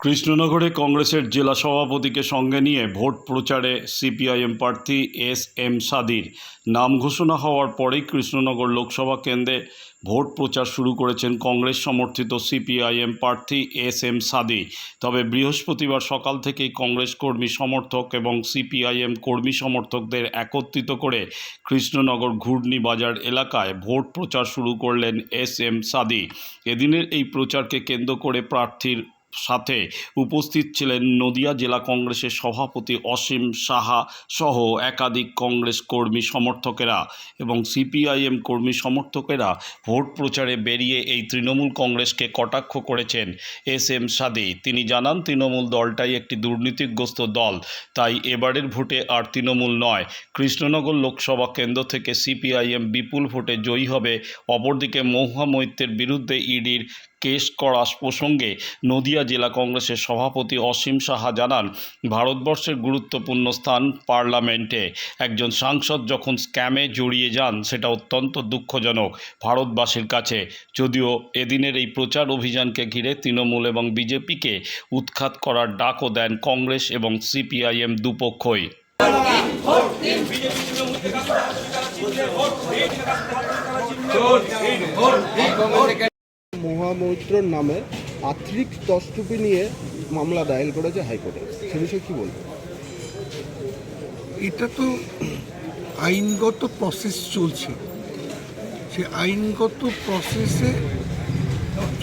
কৃষ্ণনগরে কংগ্রেসের জেলা সভাপতিকে সঙ্গে নিয়ে ভোট প্রচারে সিপিআইএম প্রার্থী এস এম সাদির। নাম ঘোষণা হওয়ার পরেই কৃষ্ণনগর লোকসভা কেন্দ্রে ভোট প্রচার শুরু করেছেন কংগ্রেস সমর্থিত সিপিআইএম প্রার্থী এস এম সাদি তবে বৃহস্পতিবার সকাল থেকেই কংগ্রেস কর্মী সমর্থক এবং সিপিআইএম কর্মী সমর্থকদের একত্রিত করে কৃষ্ণনগর ঘূর্ণি বাজার এলাকায় ভোট প্রচার শুরু করলেন এস এম সাদি এদিনের এই প্রচারকে কেন্দ্র করে প্রার্থীর সাথে উপস্থিত ছিলেন নদিয়া জেলা কংগ্রেসের সভাপতি অসীম সাহা সহ একাধিক কংগ্রেস কর্মী সমর্থকেরা এবং সিপিআইএম কর্মী সমর্থকেরা ভোট প্রচারে বেরিয়ে এই তৃণমূল কংগ্রেসকে কটাক্ষ করেছেন এস এম সাদি। তিনি জানান, তৃণমূল দলটাই একটি দুর্নীতিগ্রস্ত দল, তাই এবারের ভোটে আর তৃণমূল নয়। কৃষ্ণনগর লোকসভা কেন্দ্র থেকে সিপিআইএম বিপুল ভোটে জয়ী হবে। অপরদিকে মহুয়া মৈত্যের বিরুদ্ধে ইডির কেস করা প্রসঙ্গে নদিয়া জেলা কংগ্রেসের সভাপতি অসীম সাহা জানান ভারতবর্ষের গুরুত্বপূর্ণ স্থান পার্লামেন্টে একজন সাংসদ যখন স্ক্যামে জড়িয়ে যান সেটা অত্যন্ত দুঃখজনক ভারতবাসীর কাছে যদিও এদিনের এই প্রচার অভিযানকে ঘিরে তৃণমূল এবং বিজেপিকে উৎখাত করার ডাকও দেন কংগ্রেস এবং সিপিআইএম দুপক্ষই মহামৈত্রর নামে আর্থিক তস্তুপি নিয়ে মামলা দায়ের করেছে হাইকোর্টে। সে বিষয়ে কী বলব এটা তো আইনগত প্রসেস চলছে। সে আইনগত প্রসেসে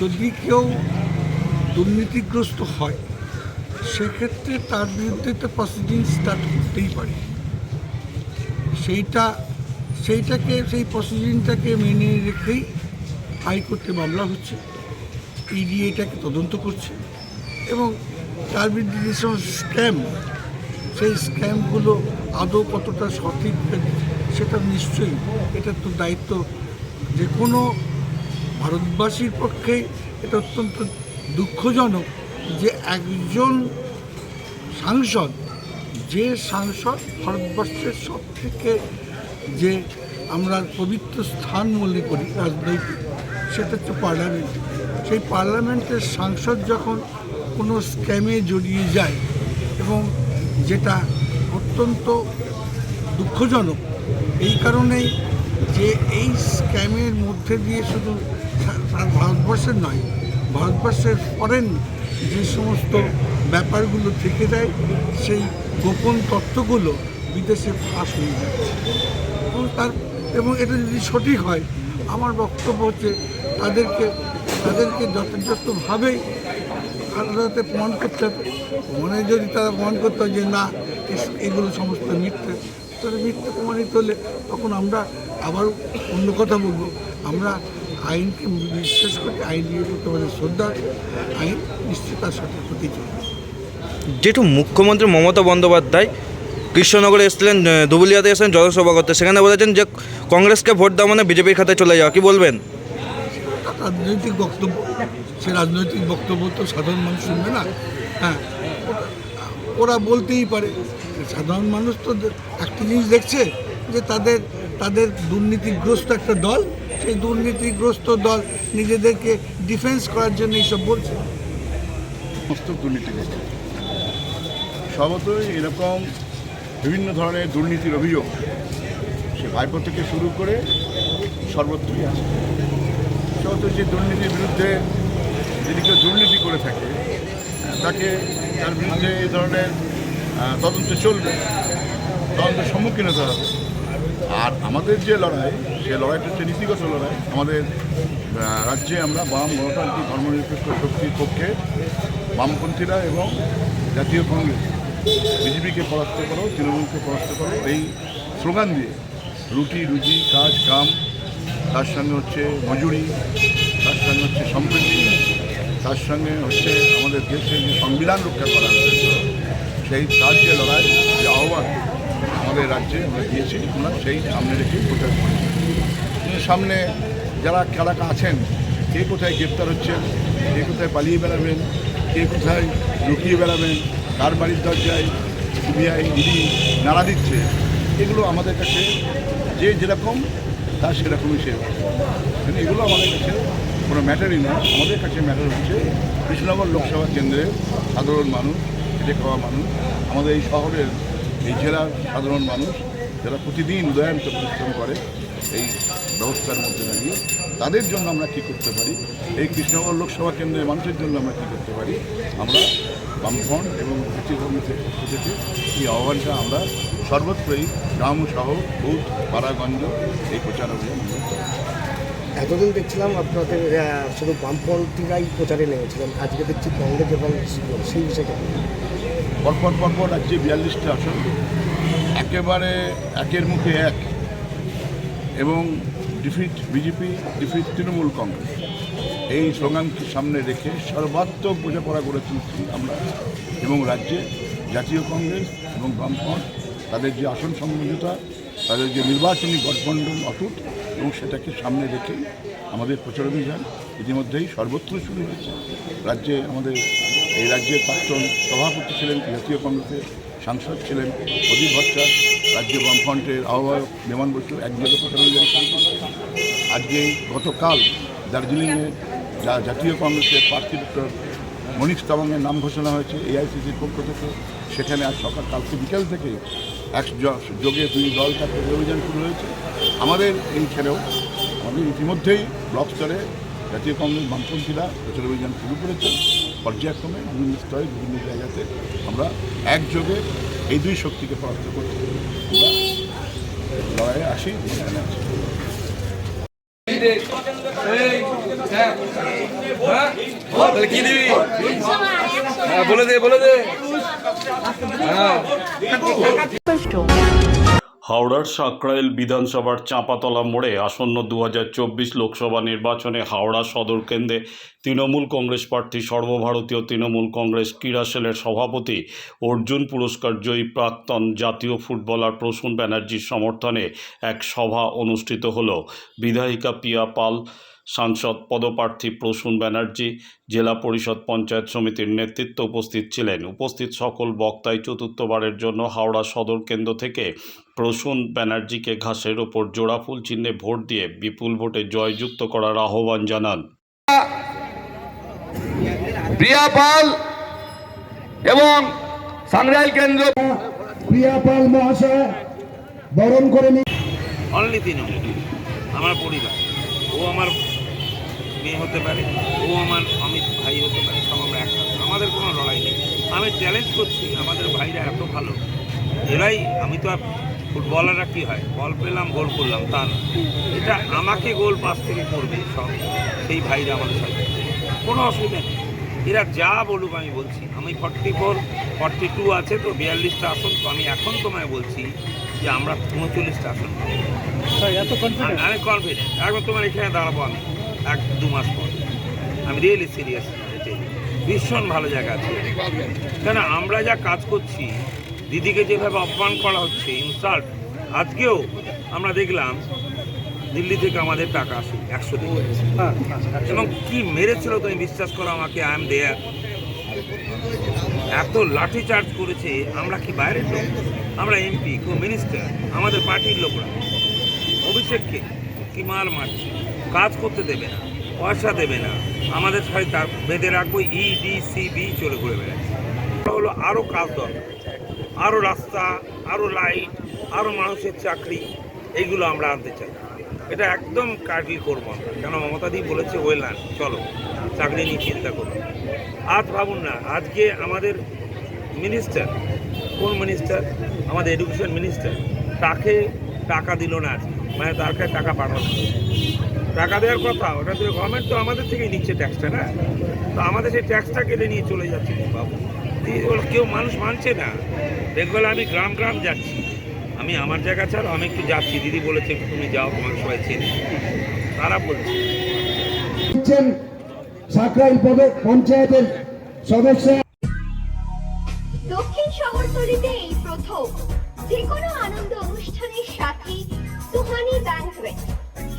যদি কেউ দুর্নীতিগ্রস্ত হয়, সেক্ষেত্রে তার বিরুদ্ধে তো প্রসিডিং স্টার্ট করতেই পারে। সেইটা, সেইটাকে, সেই প্রসিডিংটাকে মেনে রেখেই হাইকোর্টে মামলা হচ্ছে। ইডি এটাকে তদন্ত করছে এবং তার বিরুদ্ধে যে সমস্ত স্ক্যাম, সেই স্ক্যামগুলো আদৌ কতটা সঠিক সেটা নিশ্চয়ই এটা তো দায়িত্ব যে কোনো ভারতবাসীর পক্ষে এটা অত্যন্ত দুঃখজনক যে একজন সাংসদ, যে সাংসদ ভারতবর্ষের সব থেকে যে আমরা পবিত্র স্থান মনে করি রাজনৈতিক, সেটা হচ্ছে পার্লামেন্ট। সেই পার্লামেন্টের সাংসদ যখন কোনো স্ক্যামে জড়িয়ে যায় এবং যেটা অত্যন্ত দুঃখজনক, এই কারণেই যে এই স্ক্যামের মধ্যে দিয়ে শুধু ভারতবর্ষের নয়, ভারতবর্ষের ফরেন যে সমস্ত ব্যাপারগুলো থেকে যায়, সেই গোপন তথ্যগুলো বিদেশে ফাঁস হয়ে যায় এবং তার, এবং এটা যদি সঠিক হয়, আমার বক্তব্য হচ্ছে তাদেরকে তাদেরকে যথাযথভাবেই আদালতে প্রমাণ করতে হবে। প্রমাণে যদি তারা প্রমাণ করতে হয় যে না এগুলো সমস্ত মিথ্যে তাহলে মিথ্যে প্রমাণিত হলে তখন আমরা আবার অন্য কথা বলব। আমরা আইনকে বিশ্বাস করি আইন করতে আমাদের শ্রদ্ধা আইন নিশ্চয়ই তার সাথে হতেই চলবে যেটু মুখ্যমন্ত্রী মমতা বন্দ্যোপাধ্যায় কৃষ্ণনগরে এসেছিলেন আহ, ধুবুলিয়াতে এসেছেন জনসভা করতে সেখানে বলেছেন যে কংগ্রেসকে ভোট দেওয়া মানে বিজেপির খাতায় চলে যাওয়া। কি বলবেন? রাজনৈতিক বক্তব্য, সে রাজনৈতিক বক্তব্য তো সাধারণ মানুষ শুনবে না। হ্যাঁ ওরা বলতেই পারে সাধারণ মানুষ তো একটা জিনিস দেখছে যে তাদের তাদের দুর্নীতিগ্রস্ত একটা দল, সেই দুর্নীতিগ্রস্ত দল নিজেদেরকে ডিফেন্স করার জন্য এইসব বলছে। সমস্ত স্বভাবতই এরকম বিভিন্ন ধরনের দুর্নীতির অভিযোগ সে ভাইপো থেকে শুরু করে সর্বত্রই আছে। স্বভাবত যে দুর্নীতির বিরুদ্ধে যদি কেউ দুর্নীতি করে থাকে, তাকে তার বিরুদ্ধে এই ধরনের তদন্ত চলবে তদন্তের সম্মুখীন হতে হবে। আর আমাদের যে লড়াই, সে লড়াইটা হচ্ছে নীতিগত লড়াই। আমাদের রাজ্যে আমরা বাম গণতান্ত্রিক ধর্মনিরপেক্ষ শক্তির পক্ষে বামপন্থীরা এবং জাতীয় কংগ্রেস, বিজেপিকে পরাস্ত করো, তৃণমূলকে পরাস্ত করো, এই স্লোগান দিয়ে রুটি, রুজি, কাজ, কাম তার সঙ্গে হচ্ছে মজুরি, তার সঙ্গে হচ্ছে সম্প্রীতি, তার সঙ্গে হচ্ছে আমাদের দেশের যে সংবিধান রক্ষা করার সেই, তার যে লড়াই, যে আহ্বান আমাদের রাজ্যে আমরা দিয়েছি, আমরা সেই সামনে রেখে প্রচার করেছি। সামনে যারা কারা আছেন, কে কোথায় গ্রেপ্তার হচ্ছেন কে কোথায় পালিয়ে বেড়াবেন, কে কোথায় লুকিয়ে বেড়াবেন, কার বাড়ির দরজায় সিবিআই, ইডি নাড়া দিচ্ছে, এগুলো আমাদের কাছে যে যেরকম তার সেরকমই সে কিন্তু এগুলো আমাদের কাছে কোনো ম্যাটারই না। আমাদের কাছে ম্যাটার হচ্ছে কৃষ্ণনগর লোকসভা কেন্দ্রের সাধারণ মানুষ, খেটে খাওয়া মানুষ, আমাদের এই শহরের এই জেলার সাধারণ মানুষ যারা প্রতিদিন উদয়ান্ত পরিশ্রম করে, এই ব্যবস্থার মধ্যে দাঁড়িয়ে, তাদের জন্য আমরা কী করতে পারি? এই কৃষ্ণনগর লোকসভা কেন্দ্রের মানুষের জন্য আমরা কী করতে পারি? আমরা বামফ্রন্ট এবং কংগ্রেসের থেকে এই আহ্বানটা আমরা সর্বত্রই গ্রাম শহর বুথ পাড়াগঞ্জ এই প্রচার অভিযান এতদিন দেখছিলাম আপনাদের শুধু বামপন্থীরাই প্রচারে নেমেছিলেন। আজকে দেখছি কংগ্রেস এবং সেই বিষয়টা? পরপর পরপর রাজ্যে বিয়াল্লিশটা আসন। একেবারে একের মুখে এক। এবং defeat BJP defeat Trinamool Congress. এই স্লোগানকে সামনে রেখে সর্বাত্মক বোঝাপড়া করে তুলছি আমরা। এবং রাজ্যে জাতীয় কংগ্রেস এবং বামফ্রন্ট তাদের যে আসন সমঝোতা তাদের যে নির্বাচনী গঠবন্ধন অটুট, এবং সেটাকে সামনে রেখেই আমাদের প্রচার অভিযান ইতিমধ্যেই সর্বত্র শুরু হয়েছে। রাজ্যে আমাদের, এই রাজ্যের প্রাক্তন সভাপতি ছিলেন জাতীয় কংগ্রেসের সাংসদ ছিলেন অধীর ভট্টাচার্য রাজ্য বামফ্রন্টের আহ্বায়ক বিমান বসু একযোগে প্রচার অভিযান আজকে গতকাল দার্জিলিংয়ে যা জাতীয় কংগ্রেসের প্রার্থী ডক্টর মনীষ তাবাংয়ের নাম ঘোষণা হয়েছে, এআইসিসির পক্ষ থেকে। সেখানে আজ সকাল, কালকে বিকেল থেকে এক যোগে দুই দল তার প্রচার অভিযান শুরু হয়েছে। আমাদের এইখানেও আমাদের ইতিমধ্যেই ব্লক স্তরে জাতীয় কংগ্রেস বামপন্থীরা প্রচার অভিযান শুরু করেছে পর্যায়ক্রমে বিভিন্ন স্তরে বিভিন্ন জায়গাতে আমরা একযোগে এই দুই শক্তিকে পরাস্ত করতে আমরা লড়াইয়ে আসি এখানে আছি। কি দিবি? হ্যাঁ হ্যাঁ shown. হাওড়ার সাকরাইল বিধানসভার চাঁপাতলা মোড়ে আসন্ন দু হাজার চব্বিশ লোকসভা নির্বাচনে হাওড়া সদর কেন্দ্রে তৃণমূল কংগ্রেস প্রার্থী সর্বভারতীয় তৃণমূল কংগ্রেস ক্রীড়া সেলের সভাপতি অর্জুন পুরস্কার জয়ী প্রাক্তন জাতীয় ফুটবলার প্রসূন ব্যানার্জির সমর্থনে এক সভা অনুষ্ঠিত হল বিধায়িকা পিয়া পাল সাংসদ পদপ্রার্থী প্রসূন ব্যানার্জি জেলা পরিষদ পঞ্চায়েত সমিতির নেতৃত্ব উপস্থিত ছিলেন। উপস্থিত সকল বক্তাই চতুর্থবারের জন্য হাওড়া সদর কেন্দ্র থেকে প্রসূন ব্যানার্জিকে ঘাসের ওপর জোড়া ফুল চিহ্নে ভোট দিয়ে বিপুল ভোটে জয়যুক্ত করার আহ্বান জানান। প্রিয়া পাল এবং সাংরাইল কেন্দ্র প্রিয়াপাল মহাশয় বরণ করে নিন অনলি তৃণমূল আমার পরিবার। ও আমার মেয়ে হতে পারে ও আমার অমিত ভাই হতে পারে সব আমরা একসাথে। আমাদের কোনো লড়াই নেই। আমি চ্যালেঞ্জ করছি আমাদের ভাইরা এত ভালো। এরাই আমি তো আর ফুটবলাররা কী হয় বল পেলাম গোল করলাম তা না। এটা আমাকে গোল পাস থেকে করবে সব। সেই ভাইরা আমাদের সাথে। কোনো অসুবিধা নেই। এরা যা বলুক আমি বলছি। আমি ফর্টি ফোর ফর্টি টু আছে তো বিয়াল্লিশটা আসন তো আমি এখন তোমায় বলছি যে আমরা উনচল্লিশটা আসন। আমি- আমি কনফিডেন্ট এখন তোমার এখানে দাঁড়াবো আমি। এক দু মাস পর। আমি রিয়েলি সিরিয়াস ভীষণ ভালো জায়গা আছে। কেন, আমরা যা কাজ করছি, দিদিকে যেভাবে অপমান করা হচ্ছে ইনসাল্ট আজকেও আমরা দেখলাম দিল্লি থেকে আমাদের টাকা আসে একশো দিন। এবং কি মেরেছিল তুমি বিশ্বাস করো আমাকে? আই এম দেয়ার এত লাঠি চার্জ করেছে, আমরা কি বাইরের লোক? আমরা এমপি কো মিনিস্টার আমাদের পার্টির লোকরা। অভিষেককে কি মাল মারছে? কাজ করতে দেবে না, পয়সা দেবে না। আমাদের সাথে তার বেঁধে রাখব E ইডি সিবি চলে ঘুরে বেড়াচ্ছে হলো আরও কাজ দরকার আরও রাস্তা আরও লাইট আরও মানুষের চাকরি, এইগুলো আমরা আনতে চাই। এটা একদম কার্গিল করব আমরা। কেন মমতাদি বলেছে ওয়েলান চলো, চাকরি নিয়ে চিন্তা করো। আজ ভাবুন না, আজকে আমাদের মিনিস্টার কোন মিনিস্টার আমাদের এডুকেশন মিনিস্টার তাকে টাকা দিল না মানে তার কাছে টাকা পাঠানো। টাকা দেওয়ার কথা ওটা তো গভর্নমেন্ট তো আমাদের থেকেই নিচ্ছে ট্যাক্সটা না? তো আমাদের সেই ট্যাক্সটা কেটে নিয়ে চলে যাচ্ছে বাবু। কেউ মানুষ মানছে না। দেখবে আমি গ্রাম গ্রাম যাচ্ছি। আমি আমার জায়গা ছাড়া আমি একটু যাচ্ছি। দিদি বলেছে তুমি যাও তোমাকে সবাই চেনে। তারা বলছে। সাকরাইল পদ পঞ্চায়েতের সদস্য। দক্ষিণ শহরতলিতে এই প্রথম। যে কোনো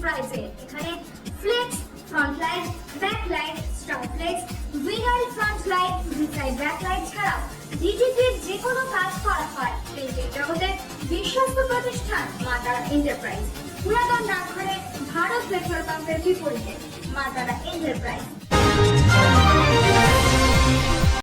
এন্টারপ্রাইজে এখানে flex front light back light star flex winner front light reside back light ছাড়াও ডিজিটির যে কোনো কাজ করা হয়। প্রিন্টের জগতে বিশ্বস্ত প্রতিষ্ঠান মাতারা এন্টারপ্রাইজ। পুরাতন ডাকঘরে ভারত পেট্রোল পাম্পের বিপরীতে মাতারা এন্টারপ্রাইজ।